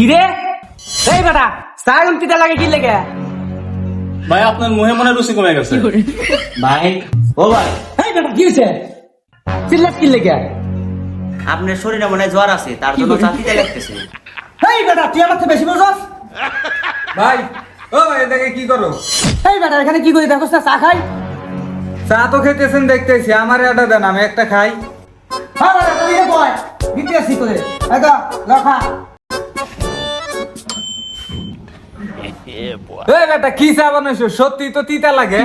কি রে এই বেটা উল্টিটা লাগে কি লেগে? ভাই আপনার মুহে মনে রুচি কমে গেছে। ভাই ও ভাই। এই বেটা কি হয়েছে চিল্লাস কি লেগে? আপনার শরীরে মনে জ্বর আছে তার জন্য চাতিতে লাগতেছে। এই বেটা তুই আমার বেশি বোঝস ভাই ও ভাই এটাকে কি করো? এই বেটা এখানে কি করি? দেখোস না চা খাই? চা তো খেতেছেন দেখতেছি। আমার এটা দেন আমি একটা খাই। হ্যাঁ বেটা তুই এ বয় দিতে আসি করে এই লখা এই বেটা কি চা বানাইছো? সত্যি তো তিতা লাগে।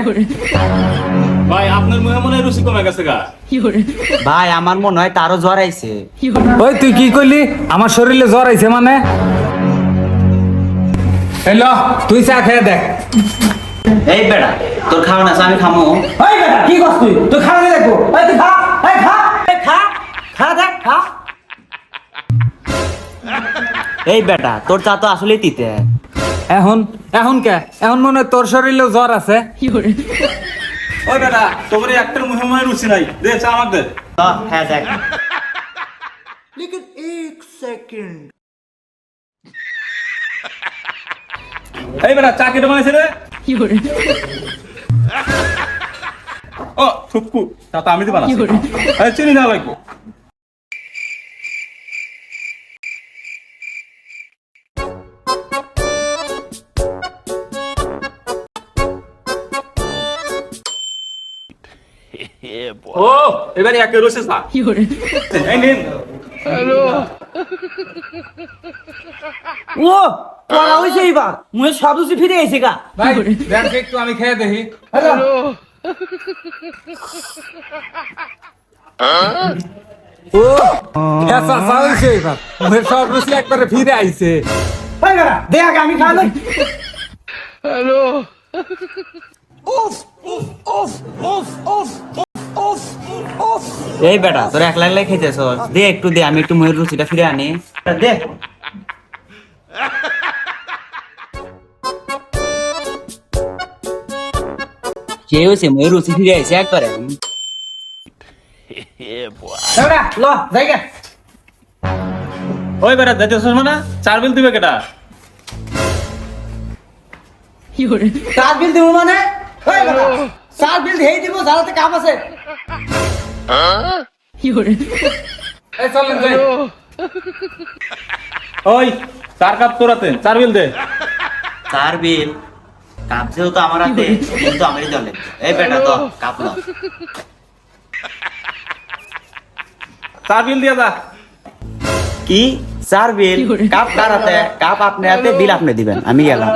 ভাই আপনার মুহে মনে রুচি কমে গেছে গা। ভাই আমার মনে হয় তারও জ্বর আইছে। ওই তুই কি কইলি আমার শরীরে জ্বর আইছে মানে? এলো তুই চা খেয়ে দেখ। এই বেটা তোর খাওয়া না আমি খামো। এই বেটা কি করছ তুই? তুই খাওয়া নিয়ে দেখব। এই তুই খা এই খা এই খা খা দেখ খা। এই বেটা তোর চা তো আসলেই তিতে। এখন এখন কে? এখন মনে হয় তোর শরীরে জ্বর আছে। ওই বেটা এই একটার রুচি নাই। দে চা আমাকে দে। হ্যাঁ দেখ। এই বেটা চা কেটে বানাইছে রে। ও থুকু চা তো আমি তো বানাচ্ছি। চিনি না লাগবে ও এবারে একে রয়েছে চা এই নিন। ও পড়া হইছে এইবার। মুয়ে সব রুচি ফিরে গেছে গা। ভাই তো একটু আমি খেয়ে দেখি। ও এসা চা হইছে এবার মুখের সব রুচি একবারে ফিরে আইছে। এই বেটা দে আগে আমি খা এই বেটা তোর এক লাখ লাখ খেতেছ দে একটু দে আমি একটু ময়ূর রুচিটা ফিরে আনি। দে। কে হয়েছে ময়ূর রুচি ফিরে আইছে একবারে। বেটা ল জায়গা ওই বেটা দেখতেছিস মানে? চার বিল দিবে কেটা? চার বিল দিব মানে? এই চার বিল দিব কাম আছে। এই চলেন যাই ওই চার কাপ তোরাতে চার বিল দে। চার বিল? কাপ যেহেতু আমার হাতে কিন্তু আমারই এই বেটা তো কাপ লো চার বিল দিয়ে যা। কি? চার বিল? কাপ কার হাতে? কাপ আপনার হাতে বিল আপনি দিবেন। আমি গেলাম।